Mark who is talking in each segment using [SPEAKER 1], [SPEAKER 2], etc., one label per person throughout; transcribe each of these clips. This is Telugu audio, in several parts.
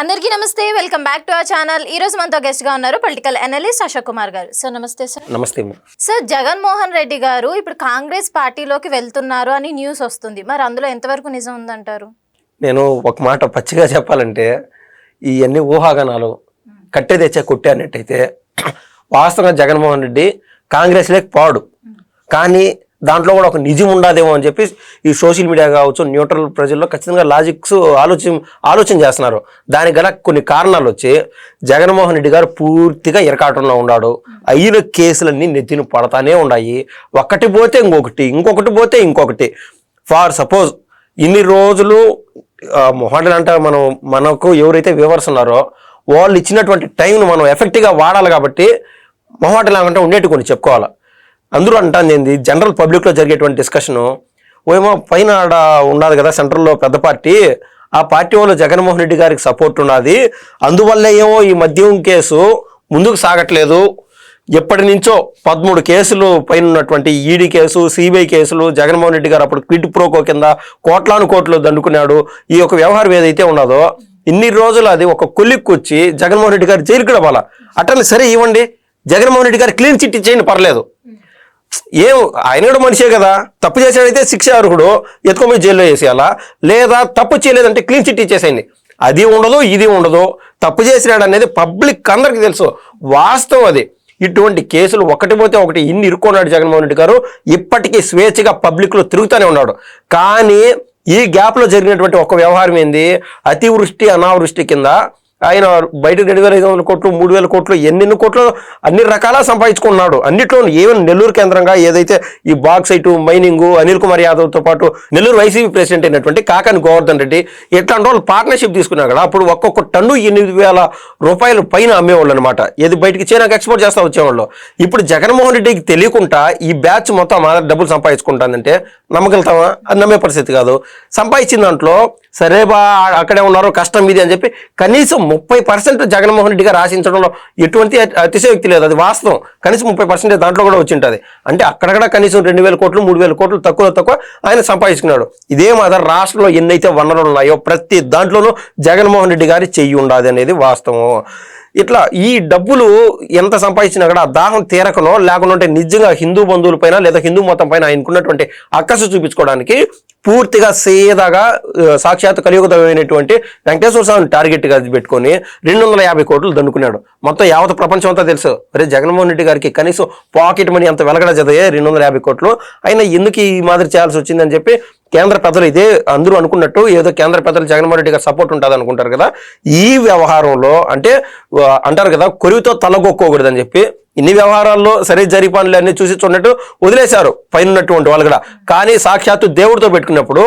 [SPEAKER 1] అందరికీ నమస్తే welcome back to our channel. ఈ రోజు మనతో గెస్ట్గా ఉన్నారు పొలిటికల్ అనలిస్ట్ అశోక్ కుమార్ గారు. సార్ నమస్తే సార్.
[SPEAKER 2] నమస్తే.
[SPEAKER 1] సార్ జగన్మోహన్ రెడ్డి గారు ఇప్పుడు కాంగ్రెస్ పార్టీలోకి వెళ్తున్నారు అని న్యూస్ వస్తుంది. మరి అందులో ఎంతవరకు నిజం ఉందంటారు?
[SPEAKER 2] నేను ఒక మాట పచ్చిగా చెప్పాలంటే ఇవన్నీ ఊహాగానాలు కట్టే తెచ్చే కొట్టే అన్నట్టయితే వాస్తవంగా జగన్మోహన్ రెడ్డి కాంగ్రెస్లోకి పోడు. కానీ దాంట్లో కూడా ఒక నిజం ఉండదేమో అని చెప్పి ఈ సోషల్ మీడియా కావచ్చు న్యూట్రల్ ప్రజల్లో ఖచ్చితంగా లాజిక్స్ ఆలోచన ఆలోచన చేస్తున్నారు. దానికి గల కొన్ని కారణాలు వచ్చి జగన్మోహన్ రెడ్డి గారు పూర్తిగా ఇరకాటంలో ఉన్నాడు. అయిన కేసులన్నీ నెత్తిన పడతానే ఉన్నాయి. ఒకటి పోతే ఇంకొకటి ఇంకొకటి పోతే ఇంకొకటి. ఫార్ సపోజ్ ఇన్ని రోజులు మొహాటలు అంటే మనం మనకు ఎవరైతే వ్యూవర్స్ ఉన్నారో వాళ్ళు ఇచ్చినటువంటి టైంను మనం ఎఫెక్టివ్గా వాడాలి కాబట్టి మొహాటలు అంటే ఉండేటి కొన్ని చెప్పుకోవాలి. అందరూ అంటాను ఏంది? జనరల్ పబ్లిక్లో జరిగేటువంటి డిస్కషను ఏమో పైన ఆడ ఉన్నది కదా సెంట్రల్లో పెద్ద పార్టీ. ఆ పార్టీ వాళ్ళు జగన్మోహన్ రెడ్డి గారికి సపోర్ట్ ఉన్నది. అందువల్ల ఏమో ఈ మద్యం కేసు ముందుకు సాగట్లేదు. ఎప్పటి నుంచో పదమూడు కేసులు పైన ఉన్నటువంటి ఈడీ కేసు సిబిఐ కేసులు జగన్మోహన్ రెడ్డి గారు అప్పుడు క్విట్ ప్రోకో కింద కోట్లాను కోట్లు దండుకున్నాడు. ఈ యొక్క వ్యవహారం ఏదైతే ఉన్నదో ఇన్ని రోజులు అది ఒక కొలిక్కి వచ్చి జగన్మోహన్ రెడ్డి గారు జైలుకి రావాలా అట్లనే సరే ఇవ్వండి. జగన్మోహన్ రెడ్డి గారు క్లీన్ చిట్ ఇచ్చేయండి పర్లేదు. ఏం ఆయన కూడా మనిషే కదా. తప్పు చేశాడైతే శిక్ష అర్హుడు. ఎత్తుకొని జైల్లో వేసేయాలా? లేదా తప్పు చేయలేదంటే క్లీన్ చిట్ ఇచ్చేసేయండి. అది ఉండదు ఇది ఉండదు. తప్పు చేసినాడు అనేది పబ్లిక్ అందరికి తెలుసు. వాస్తవం అది. ఇటువంటి కేసులు ఒకటి పోతే ఒకటి ఇన్ని ఇరుక్కున్నాడు జగన్మోహన్ రెడ్డి గారు. ఇప్పటికీ స్వేచ్ఛగా పబ్లిక్లో తిరుగుతూనే ఉన్నాడు. కానీ ఈ గ్యాప్లో జరిగినటువంటి ఒక వ్యవహారం ఏంది? అతివృష్టి అనావృష్టి కింద ఆయన బయట రెండు వేల ఐదు వందల కోట్లు మూడు వేల కోట్లు ఎన్నెన్ని కోట్లు అన్ని రకాల సంపాదించుకున్నాడు. అన్నిట్లో ఈవెన్ నెల్లూరు కేంద్రంగా ఏదైతే ఈ బాక్సైట్ మైనింగ్ అనిల్ కుమార్ యాదవ్తో పాటు నెల్లూరు వైసీపీ ప్రెసిడెంట్ అయినటువంటి కాకాని గోవర్ధన్ రెడ్డి ఎట్లాంటి వాళ్ళు పార్ట్నర్షిప్ తీసుకున్నారు కదా అప్పుడు ఒక్కొక్క టన్ను ఎనిమిది వేల రూపాయలు పైన అమ్మేవాళ్ళు అనమాట ఏది బయటికి చైనాకి ఎక్స్పోర్ట్ చేస్తా వచ్చేవాళ్ళు. ఇప్పుడు జగన్మోహన్ రెడ్డికి తెలియకుండా ఈ బ్యాచ్ మొత్తం మా డబ్బులు సంపాదించుకుంటానంటే నమ్మగలుగుతామా? అది నమ్మే పరిస్థితి కాదు. సంపాదించిన దాంట్లో సరే బా అక్కడే ఉన్నారు కష్టం ఇది అని చెప్పి కనీసం ముప్పై పర్సెంట్ జగన్మోహన్ రెడ్డి గారు ఆశించడంలో ఎటువంటి అతిశయోక్తి లేదు. అది వాస్తవం. కనీసం ముప్పై పర్సెంట్ దాంట్లో కూడా వచ్చి ఉంటుంది. అంటే అక్కడక్కడ కనీసం రెండు వేల కోట్లు మూడు వేల కోట్లు తక్కువ తక్కువ ఆయన సంపాదించుకున్నాడు. ఇదే మాదిరి రాష్ట్రంలో ఎన్నైతే వనరులు ఉన్నాయో ప్రతి దాంట్లోనూ జగన్మోహన్ రెడ్డి గారి చెయ్యి ఉండాలి అనేది వాస్తవం. ఇట్లా ఈ డబ్బులు ఎంత సంపాదించినా కూడా దాహం తీరకనో లేకుంటే నిజంగా హిందూ బంధువుల పైన లేదా హిందూ మతం పైన ఆయనకున్నటువంటి అక్కసు చూపించుకోవడానికి పూర్తిగా సేదాగా సాక్షాత్ కలియుగమైనటువంటి వెంకటేశ్వర స్వామిని టార్గెట్గా పెట్టుకొని రెండు వందల యాభై కోట్లు దండుకున్నాడు. మొత్తం యావత్ ప్రపంచం అంతా తెలుసు. అరే జగన్మోహన్ రెడ్డి గారికి కనీసం పాకెట్ మనీ అంత వెలగడ చదివే రెండు వందల యాభై కోట్లు. అయినా ఎందుకు ఈ మాదిరి చేయాల్సి వచ్చిందని చెప్పి కేంద్ర పెద్దలు ఇదే అందరూ అనుకున్నట్టు ఏదో కేంద్ర పెద్దలు జగన్మోహన్ రెడ్డి గారు సపోర్ట్ ఉంటుంది అనుకుంటారు కదా ఈ వ్యవహారంలో అంటే అంటారు కదా కొరివితో తలగొక్కోకూడదని చెప్పి ఇన్ని వ్యవహారాల్లో సరే జరిపానులు అన్ని చూసి చూడట్టు వదిలేశారు పైన ఉన్నటువంటి వాళ్ళు కూడా. కానీ సాక్షాత్తు దేవుడితో పెట్టుకున్నప్పుడు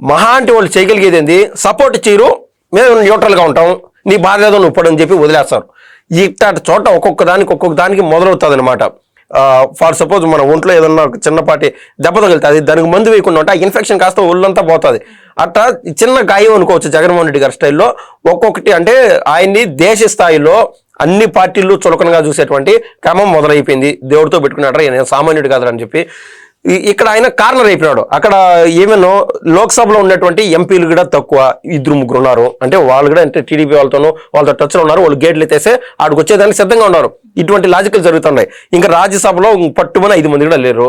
[SPEAKER 2] మహా అంటే వాళ్ళు చేయగలిగేది ఏంది? సపోర్ట్ చేయరు మేము న్యూట్రల్గా ఉంటాం నీ బాధ్యత నువ్వు అని చెప్పి వదిలేస్తారు. ఇట్లాంటి చోట ఒక్కొక్క దానికి ఒక్కొక్క దానికి మొదలవుతుంది అనమాట ఫర్ సపోజ్ మన ఒంట్లో ఏదన్నా ఒక చిన్నపాటి దెబ్బ తగులుతుంది దానికి మందు వేయకుండా ఉంటే ఆ ఇన్ఫెక్షన్ కాస్త ఒళ్ళంతా పోతుంది. అట్లా చిన్న గాయం అనుకోవచ్చు జగన్మోహన్ రెడ్డి గారి స్టైల్లో. ఒక్కొక్కటి అంటే ఆయన్ని దేశ స్థాయిలో అన్ని పార్టీలు చులకనగా చూసేటువంటి క్రమం మొదలైపోయింది. దేవుడితో పెట్టుకున్నాడు నేను సామాన్యుడు కాదు అని చెప్పి. ఇక్కడ ఆయన కార్నర్ అయిపోయినాడు. అక్కడ ఏమేనో లోక్సభలో ఉన్నటువంటి ఎంపీలు కూడా తక్కువ ఇద్దరు ముగ్గురు ఉన్నారు. అంటే వాళ్ళు కూడా అంటే టీడీపీ వాళ్ళతోనూ వాళ్ళతో టచ్లో ఉన్నారు. వాళ్ళు గేట్లు ఎత్తేస్తే ఆడికి వచ్చేదానికి సిద్ధంగా ఉన్నారు. ఇటువంటి లాజికల్ జరుగుతున్నాయి. ఇంకా రాజ్యసభలో పట్టుమని ఐదు మంది కూడా లేరు.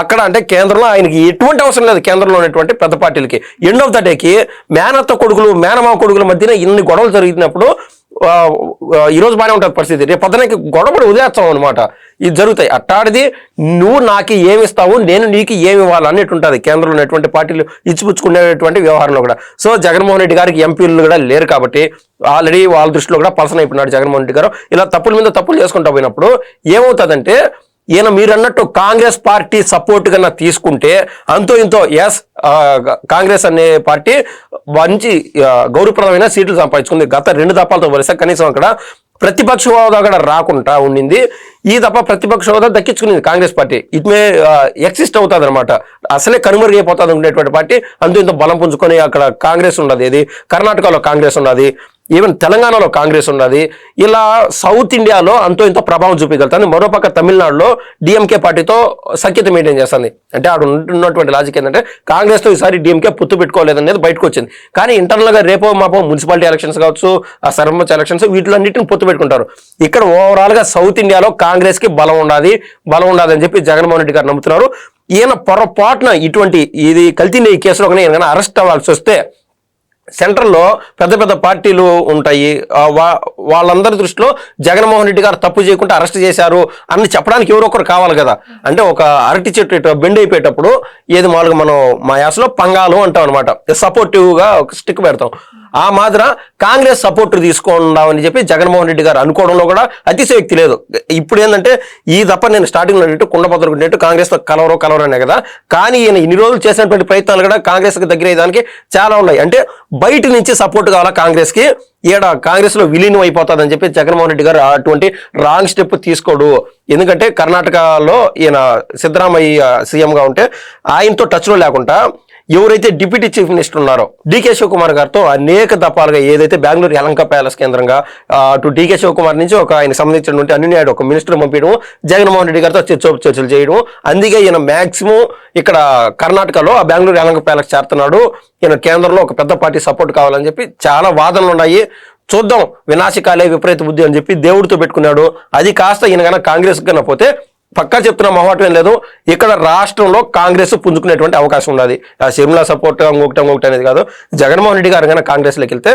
[SPEAKER 2] అక్కడ అంటే కేంద్రంలో ఆయనకి ఎటువంటి అవసరం లేదు. కేంద్రంలో ఉన్నటువంటి పెద్ద పార్టీలకి. ఎండ్ ఆఫ్ ద డేకి మేనత్త కొడుకులు మేనమావ కొడుకుల మధ్యన ఇన్ని గొడవలు జరుగుతున్నప్పుడు ఈ రోజు బాగానే ఉంటుంది పరిస్థితి. రేపు పొద్దునకి గొడవపడి వదిలేస్తాం అనమాట ఇది జరుగుతాయి. అట్టాడిది నువ్వు నాకు ఏమి ఇస్తావు నేను నీకు ఏమి ఇవ్వాలి అన్నట్టు ఉంటుంది. కేంద్రంలో ఉన్నటువంటి పార్టీలు ఇచ్చిపుచ్చుకునేటువంటి వ్యవహారంలో కూడా. సో జగన్మోహన్ రెడ్డి గారికి ఎంపీలు కూడా లేరు కాబట్టి ఆల్రెడీ వాళ్ళ దృష్టిలో కూడా పర్సన్ అయిపోయినాడు జగన్మోహన్ రెడ్డి గారు. ఇలా తప్పుల మీద తప్పులు చేసుకుంటా పోయినప్పుడు ఏమవుతుందంటే ఈయన మీరు అన్నట్టు కాంగ్రెస్ పార్టీ సపోర్ట్ కన్నా తీసుకుంటే అంతో ఇంతో ఎస్ కాంగ్రెస్ అనే పార్టీ మంచి గౌరవప్రదమైన సీట్లు సంపాదించుకుంది. గత రెండు దఫాలతో వరుస కనీసం అక్కడ ప్రతిపక్ష హోదా కూడా రాకుండా ఉండింది. ఈ తప్ప ప్రతిపక్ష హోదా దక్కించుకునేది Congress party. It may exist అవుతుంది అనమాట అసలే కనుమరుగైపోతుంది ఉండేటువంటి పార్టీ. అంతో ఇంత బలం పుంజుకొని అక్కడ కాంగ్రెస్ ఉండదు ఇది కర్ణాటకలో కాంగ్రెస్ ఉన్నది. ఈవెన్ తెలంగాణలో కాంగ్రెస్ ఉన్నది. ఇలా సౌత్ ఇండియాలో అంతో ఇంతో ప్రభావం చూపించగలుగుతుంది మరోపక్క తమిళనాడులో డిఎంకే పార్టీతో సఖ్యత మెయింటైన్ చేస్తుంది. అంటే అక్కడ ఉన్నటువంటి లాజిక్ ఏంటంటే కాంగ్రెస్తో ఈసారి డిఎంకే పుత్తు పెట్టుకోలేదనేది బయటకు వచ్చింది. కానీ ఇంటర్నల్గా రేపో మాపో మున్సిపాలిటీ ఎలక్షన్స్ కావచ్చు ఆ సర్పంచ్ ఎలక్షన్స్ వీటిలన్నింటిని పొత్తు పెట్టుకుంటారు. ఇక్కడ ఓవరాల్గా సౌత్ ఇండియాలో కాంగ్రెస్కి బలం ఉండాలి బలం ఉండాలి అని చెప్పి జగన్మోహన్ రెడ్డి గారు నమ్ముతున్నారు. ఈయన పొరపాటున ఇటువంటి ఇది కల్తీ ఈ కేసులో కానీ అరెస్ట్ అవ్వాల్సి వస్తే సెంట్రల్లో పెద్ద పెద్ద పార్టీలు ఉంటాయి. ఆ వా- వాళ్ళందరి దృష్టిలో జగన్మోహన్ రెడ్డి గారు తప్పు చేయకుండా అరెస్ట్ చేశారు అని చెప్పడానికి ఎవరో ఒకరు కావాలి కదా. అంటే ఒక అరటి చెట్టు ఇటు బెండ్ అయిపోయేటప్పుడు ఏది మామూలుగా మనం మా యాసలో పంగాలు అంటాం అనమాట సపోర్టివ్గా ఒక స్టిక్ పెడతాం. ఆ మాదిర కాంగ్రెస్ సపోర్ట్ తీసుకుందామని చెప్పి జగన్మోహన్ రెడ్డి గారు అనుకోవడంలో కూడా అతిశయోక్తి లేదు. ఇప్పుడు ఏంటంటే ఈ తప్ప నేను స్టార్టింగ్లో అన్నట్టు కుండపత్రుకున్నట్టు కాంగ్రెస్ కలవరు అనే కదా. కానీ ఈయన ఇన్ని రోజులు చేసినటువంటి ప్రయత్నాలు కూడా కాంగ్రెస్కి దగ్గర అయ్యేదానికి చాలా ఉన్నాయి. అంటే బయట నుంచి సపోర్ట్ కావాలా కాంగ్రెస్కి? ఈడ కాంగ్రెస్లో విలీనం అయిపోతుందని చెప్పి జగన్మోహన్ రెడ్డి గారు అటువంటి రాంగ్ స్టెప్ తీసుకోడు. ఎందుకంటే కర్ణాటకలో ఈయన సిద్ధరామయ్య సీఎంగా ఉంటే ఆయనతో టచ్లో లేకుండా ఎవరైతే డిప్యూటీ చీఫ్ మినిస్టర్ ఉన్నారో డికే శివకుమార్ గారితో అనేక దఫాలుగా ఏదైతే బెంగళూరు యలంక ప్యాలెస్ కేంద్రంగా అటు డికే శివకుమార్ నుంచి ఒక ఆయన సంబంధించినటువంటి అన్ని నాయుడు ఒక మినిస్టర్ పంపించడం జగన్మోహన్ రెడ్డి గారితో చర్చ చర్చలు చేయడం. అందుకే ఈయన మ్యాక్సిమం ఇక్కడ కర్ణాటకలో ఆ బెంగళూరు యలంక ప్యాలెస్ చేరుతున్నాడు. ఈయన కేంద్రంలో ఒక పెద్ద పార్టీ సపోర్ట్ కావాలని చెప్పి చాలా వాదనలు ఉన్నాయి. చూద్దాం వినాశకాలే విపరీత బుద్ధి అని చెప్పి దేవుడితో పెట్టుకున్నాడు. అది కాస్త ఈయన కన్నా కాంగ్రెస్ కన్నా పోతే పక్కా చెప్తున్న మొహమాటం ఏం లేదు. ఇక్కడ రాష్ట్రంలో కాంగ్రెస్ పుంజుకునేటువంటి అవకాశం ఉన్నది. ఆ షర్మిలా సపోర్ట్ ఇంకొకటి ఇంకొకటి అనేది కాదు. జగన్మోహన్ రెడ్డి గారు కనుక కాంగ్రెస్లోకి వెళ్తే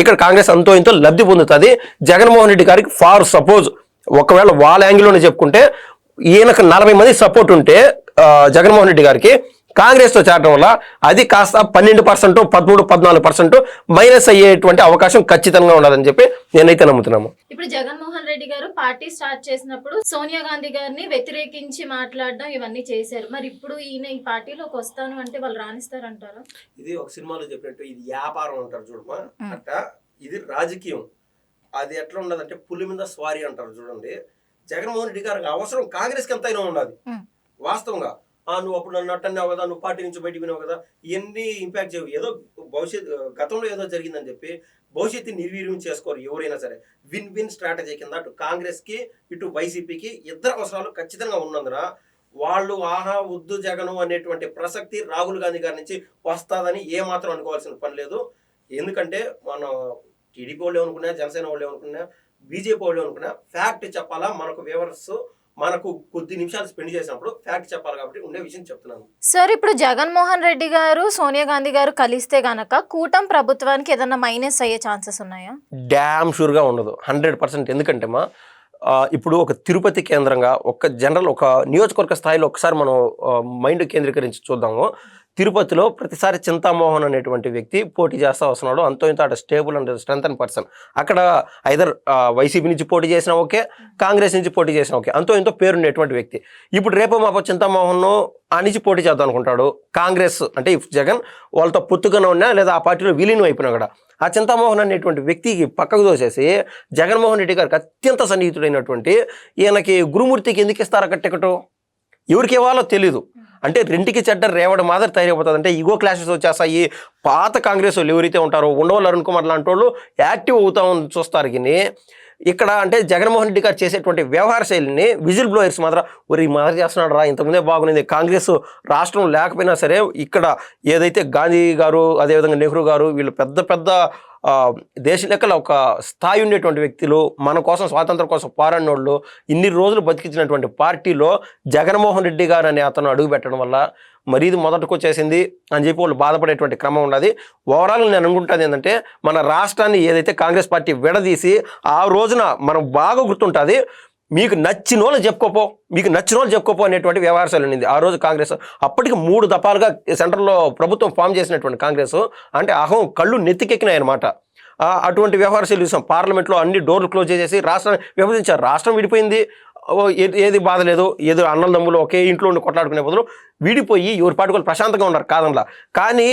[SPEAKER 2] ఇక్కడ కాంగ్రెస్ అంతో ఇంతో లబ్ధి పొందుతుంది. జగన్మోహన్ రెడ్డి గారికి ఫార్ సపోజ్ ఒకవేళ వాళ్ళ యాంగిల్లోనే చెప్పుకుంటే ఈయనకు నలభై మంది సపోర్ట్ ఉంటే జగన్మోహన్ రెడ్డి గారికి కాంగ్రెస్తో చేరడం వల్ల అది కాస్త పన్నెండు పర్సెంట్ పదమూడు పద్నాలుగు పర్సెంట్ మైనస్ అయ్యేటువంటి అవకాశం ఖచ్చితంగా ఉండదని చెప్పి నేనైతే నమ్ముతున్నాము.
[SPEAKER 1] ఇప్పుడు జగన్మోహన్ రెడ్డి గారు పార్టీ స్టార్ట్ చేసినప్పుడు సోనియా గాంధీ గారిని వ్యతిరేకించి మాట్లాడడం ఇవన్నీ చేశారు. మరి ఇప్పుడు ఈయన ఈ పార్టీలోకి వస్తాను అంటే వాళ్ళు రాణిస్తారంటారా?
[SPEAKER 2] ఇది ఒక సినిమాలో చెప్పినట్టు ఇది వ్యాపారం అంటారు చూడమా అట్ట ఇది రాజకీయం. అది ఎట్లా ఉండదంటే పులి మీద స్వారీ అంటారు చూడండి. జగన్మోహన్ రెడ్డి గారికి అవసరం కాంగ్రెస్కి ఎంతైనా ఉన్నది
[SPEAKER 1] మ్.
[SPEAKER 2] వాస్తవంగా ఆ నువ్వు అప్పుడు నన్ను అట్టన్నావు కదా నువ్వు పార్టీ నుంచి బయటికి వినావు కదా ఇవన్నీ ఇంపాక్ట్ చేయవు. ఏదో భవిష్యత్ గతంలో ఏదో జరిగిందని చెప్పి భవిష్యత్తు నిర్వీర్యం చేసుకోరు ఎవరైనా సరే. విన్ విన్ స్ట్రాటజీ కింద అటు కాంగ్రెస్కి ఇటు వైసీపీకి ఇద్దరు అవసరాలు ఖచ్చితంగా ఉన్నందున వాళ్ళు ఆహా వద్దు జగను అనేటువంటి ప్రసక్తి రాహుల్ గాంధీ గారి నుంచి వస్తుందని ఏమాత్రం అనుకోవాల్సిన పని లేదు. ఎందుకంటే మనం టీడీపీ వాళ్ళు ఏమనుకున్నా జనసేన వాళ్ళు ఏమనుకున్నా బీజేపీ వాళ్ళు ఏమనుకున్నా ఫ్యాక్ట్ చెప్పాలా మనకు వివర్స్ మనకు కొద్ది నిమిషాలు స్పెండ్ చేసినప్పుడు ఫ్యాక్ట్ చెప్పాలి కాబట్టి ఉండే విషయం చెప్తున్నాను.
[SPEAKER 1] సార్ ఇప్పుడు జగన్మోహన్ రెడ్డి గారు సోనియా గాంధీ గారు కలిస్తే గనక కూటమి ప్రభుత్వానికి ఏదన్నా మైనస్ అయ్యే ఛాన్సెస్ ఉన్నాయా?
[SPEAKER 2] డ్యామ్ షూర్గా ఉండదు. Hundred percent. ఎందుకంటే మా ఇప్పుడు ఒక తిరుపతి కేంద్రంగా ఒక జనరల్ ఒక నియోజకవర్గ స్థాయిలో ఒకసారి మనం మైండ్ కేంద్రీకరించి చూద్దాము. తిరుపతిలో ప్రతిసారి చింతామోహన్ అనేటువంటి వ్యక్తి పోటీ చేస్తా వస్తున్నాడు. అంతో ఇంత అటు stable and strength and person. అక్కడ ఐదర్ వైసీపీ నుంచి పోటీ చేసినా ఓకే కాంగ్రెస్ నుంచి పోటీ చేసినా ఓకే. అంతో ఇంతో పేరుండేటువంటి వ్యక్తి. ఇప్పుడు రేపు మాపో చింతామోహన్ను ఆ నుంచి పోటీ చేద్దాం అనుకుంటాడు. కాంగ్రెస్ అంటే ఇఫ్ జగన్ వాళ్ళతో పొత్తుగానే ఉన్నా లేదా ఆ పార్టీలో విలీనం అయిపోయినా కూడా ఆ చింతామోహన్ అనేటువంటి వ్యక్తికి పక్కకు దోసేసి జగన్మోహన్ రెడ్డి గారికి అత్యంత సన్నిహితుడైనటువంటి ఈయనకి గురుమూర్తికి ఎందుకు ఇస్తారు అక్కడ టికెట్? ఎవరికి ఇవ్వాలో తెలీదు. అంటే రెంటికి చెడ్డ రేవడ మాదిరి తయారైపోతుంది అంటే ఈగో క్లాషెస్ వచ్చేస్తాయి. పాత కాంగ్రెస్ వాళ్ళు ఎవరైతే ఉంటారో ఉండవల్ అరుణ్ కుమార్ లాంటి వాళ్ళు యాక్టివ్ అవుతామని చూస్తారు కానీ ఇక్కడ అంటే జగన్మోహన్ రెడ్డి గారు చేసేటువంటి వ్యవహార శైలిని విజిల్ బ్లోయర్స్ మాత్రం ఒరి మాదిరి చేస్తున్నాడు రా ఇంతకుముందే బాగుంది కాంగ్రెస్ రాష్ట్రం లేకపోయినా సరే ఇక్కడ ఏదైతే గాంధీ గారు అదేవిధంగా నెహ్రూ గారు వీళ్ళు పెద్ద పెద్ద దేశ లెక్కల ఒక స్థాయి ఉండేటువంటి వ్యక్తులు మన కోసం స్వాతంత్రం కోసం పోరాడినోళ్ళు ఇన్ని రోజులు బతికించినటువంటి పార్టీలో జగన్మోహన్ రెడ్డి గారు అనే అతను అడుగు పెట్టడం వల్ల మరి ఇది మొదటకు వచ్చేసింది అని చెప్పి వాళ్ళు బాధపడేటువంటి క్రమం ఉన్నది. ఓవరాల్ నేను అనుకుంటుంది ఏంటంటే మన రాష్ట్రాన్ని ఏదైతే కాంగ్రెస్ పార్టీ విడదీసి ఆ రోజున మనం బాగా గుర్తుంటుంది మీకు నచ్చిన వాళ్ళు చెప్పుకోపో మీకు నచ్చిన వాళ్ళు చెప్పుకోపో అనేటువంటి వ్యవహారాలు ఉండింది. ఆ రోజు కాంగ్రెస్ అప్పటికి మూడు దఫాలుగా సెంట్రల్లో ప్రభుత్వం ఫామ్ చేసినటువంటి కాంగ్రెస్ అంటే అహం కళ్ళు నెత్తికెక్కినాయి అనమాట అటువంటి వ్యవహారాలు చూసాం పార్లమెంట్లో అన్ని డోర్లు క్లోజ్ చేసేసి రాష్ట్రాన్ని విభజించారు. రాష్ట్రం విడిపోయింది. ఏది బాధ లేదు ఏదో అన్నల దమ్ములు ఒకే ఇంట్లో ఉండి కొట్లాడుకునే బదులు విడిపోయి ఎవరి పాటు ప్రశాంతంగా ఉన్నారు కాదనలా కానీ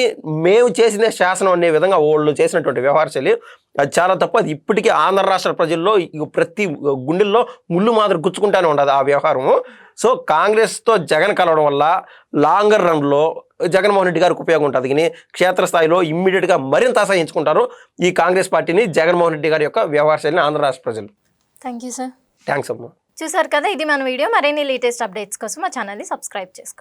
[SPEAKER 2] మేము చేసిన శాసనం అనే విధంగా వాళ్ళు చేసినటువంటి వ్యవహారశైలి అది చాలా తప్పు. అది ఇప్పటికీ ఆంధ్ర రాష్ట్ర ప్రజల్లో ప్రతి గుండెల్లో ముళ్ళు మాదిరి గుచ్చుకుంటానే ఉండదు ఆ వ్యవహారము సో కాంగ్రెస్తో జగన్ కలవడం వల్ల లాంగర్ రన్లో జగన్మోహన్ రెడ్డి గారికి ఉపయోగం ఉంటుంది. కానీ క్షేత్రస్థాయిలో ఇమ్మీడియట్గా మరింత అసహించుకుంటారు ఈ కాంగ్రెస్ పార్టీని జగన్మోహన్ రెడ్డి గారి యొక్క వ్యవహార శైలిని ఆంధ్ర రాష్ట్ర ప్రజలు.
[SPEAKER 1] Thank you sir.
[SPEAKER 2] థ్యాంక్స్ అమ్మా.
[SPEAKER 1] చూసారు కదా ఇది మన వీడియో. మరిన్ని లేటెస్ట్ అప్డేట్స్ కోసం మా ఛానల్ని సబ్స్క్రైబ్ చేసుకోండి.